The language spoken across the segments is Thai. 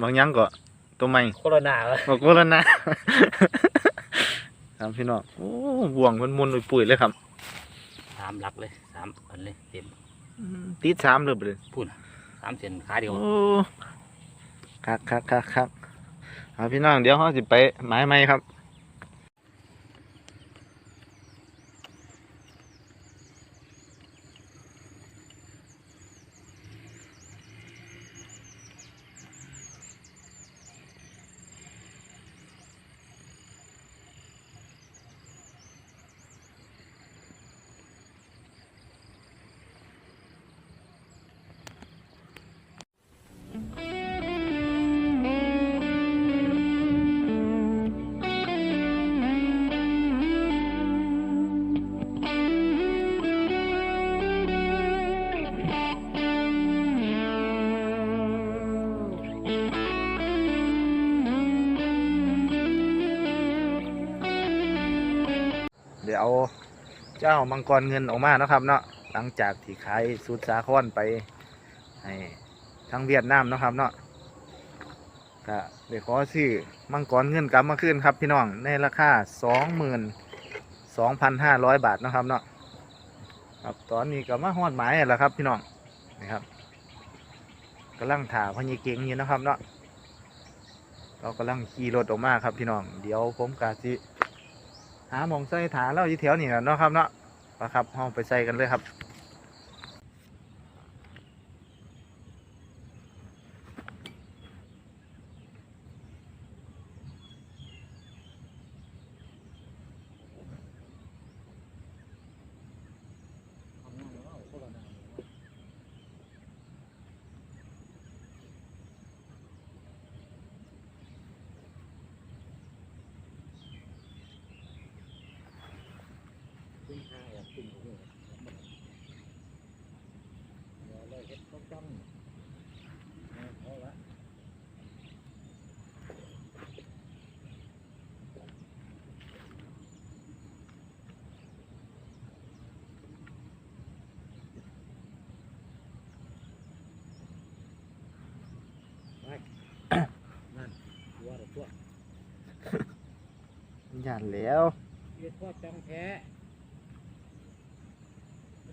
บางหยังก็ตัวใหม่โคโรนาวะบอกว่าแล้วนะครับพี่น้องโอ้บ่วงมันมุนๆปุ๋ยๆเลยครับสามหลักเลยสามอันเลยเต็มติดสามเลยไปเลยพูดสามเส้นขาเดียวโอ้คักคักคักคักเอาพี่น้องเดี๋ยวเขาสิไปหมายไหมครับ เดี๋ยวเอาเจ้ามังกรเงินออกมานะครับเนาะหลังจากที่ขายสูตรสาครไปให้ทั้งเวียดนามนะครับเนาะก็เดี๋ยวขอซื้อมังกรเงินกลับมาคืนครับพี่น้องในราคาสองหมื่นสองพันห้าร้อยบาทนะครับเนาะครับตอนนี้ก็มาหอดหมายแล้วครับพี่น้องนี่ครับกำลังถ่าพญเก่งอยู่นะครับเนาะเรากำลังขี่รถออกมาครับพี่น้อง เดี๋ยวผมกาสิ หาหมองใส่ฐานเราอยู่แถวนี่แหละเนาะครับเนาะนะครับห้องไปใส่กันเลยครับ ห้าแอบขึ้นอยู่นี่เดี๋ยวเลยเฮ็ดต้องจ้องเอาพอละ นั่นตัวเดี๋ยวตัว หยันแล้ว เรียกว่าจังแท้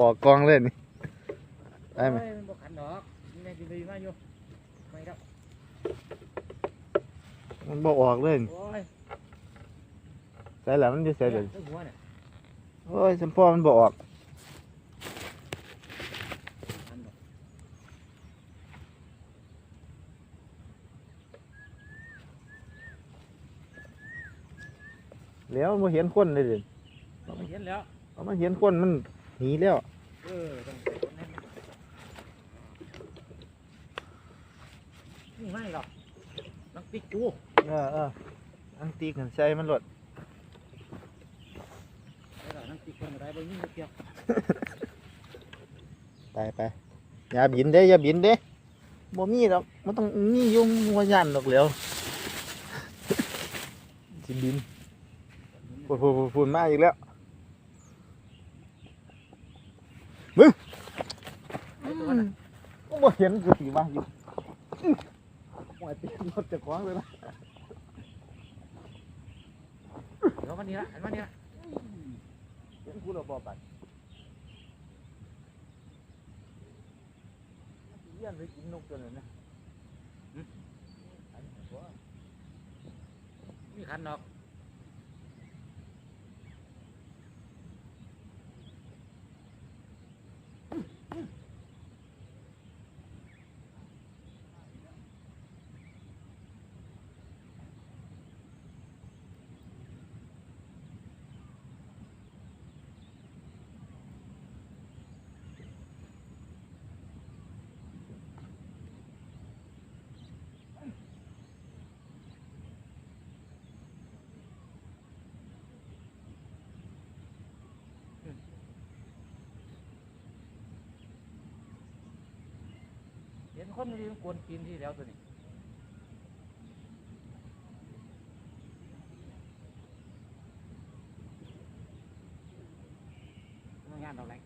ออกกองเล่นนี่ได้ไหมโอ้ยมันบ่ขันดอกนี่แม่กินไปมาอยู่ไม่ครับมันโบออกเลยนี่โอ้ยใส่แล้วมันจะใส่เดี๋ยวทั้งหัวเนี่ยโอ้ยสัมพ่อมันโบออกขันดอกแล้วมันบ่เห็นคนเลยเดิเราไม่เห็นแล้วเอามันเห็นคนมัน หนีแล้วเออต้องใส่คนนั้นนี่ไม่หรอกนักติ๊กกูเออเอออังตีกันใส่มันหลดไอ้หรอนักติ๊กคนอะไรบ่ยิ่งเกี่ยวไปไปอย่าบินเด้อย่าบินเด้บ่มีหรอกมันต้องมีอยุ่งหัวยันดอกแล้วสิบินพูดพูดพูดพูดมาอีกแล้วมึง ไอ้ ตัวน่ะก็บ่เห็นคือสีมาอยู่อื้อหัวตีรถจะคว้างเลยนะเดี๋ยวมันนี่ละอันมันนี่ละเห็นกูเราบ่ปัดเลี้ยนไปกินนกตัวนั้นนะอันนี้บ่มีขันดอก คนนี้กวนกินที่แล้วตัวนี้งานเราแรง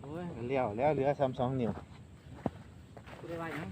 โอ้ยเลี้ยวแล้วเหลือซ้ำสองนิ้วกูได้ว่าหยัง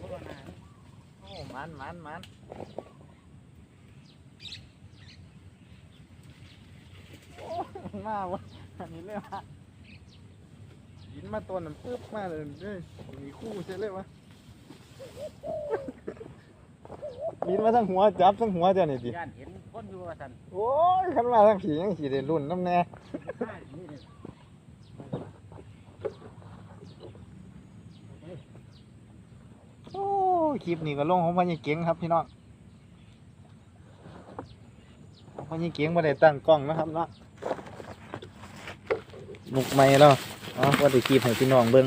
โคโรนา โอ้ มันมันมันโอ้มาวะอันนี้เลยวะยินมาตัวนั้นปึ๊บมาเลยเอ้ยมีคู่ใช่เลยวะบินมาทั้งหัวจับทั้งหัวเจ้านี่ดิย่านเห็นคนอยู่ว่าสันโอ้ยขันมาทั้งผียังขี่ได้รุ่นน้ำแน่ข้านี่เนี่ย โอ้ย คลิปนี้ก็ลงของพันยเก่งครับพี่น้องของพันยเก่งมาได้ตั้งกล้องนะครับเนาะมุกไม่แล้วอ๋อว่าได้คลิปให้พี่น้องเบิ่ง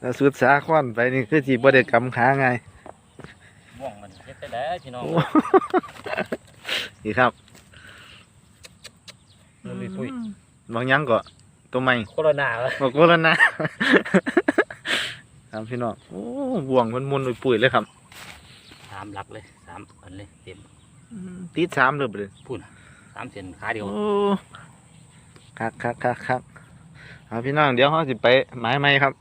แล้วสุดสาควันไปนี่คือจีบ่ได้กำขาไงม่วงมันเฮ็ดได้แล้วพี่น้องนี่ครับมันมีปุ้ยบางหยังก็ตัวใหม่โคโรนาวะบอกโคแล้วนะ ครับพี่น้องโอ้บ่วงมันมุนๆปุ๋ยๆเลยครับสามหลักเลยสามอันเลยเต็มติดสามเลยบ่เลยพุ่นสามเส้นขาเดียวโอ้คักคักคักคักเอาพี่น้องเดี๋ยวเขาสิไปหมายไหมครับ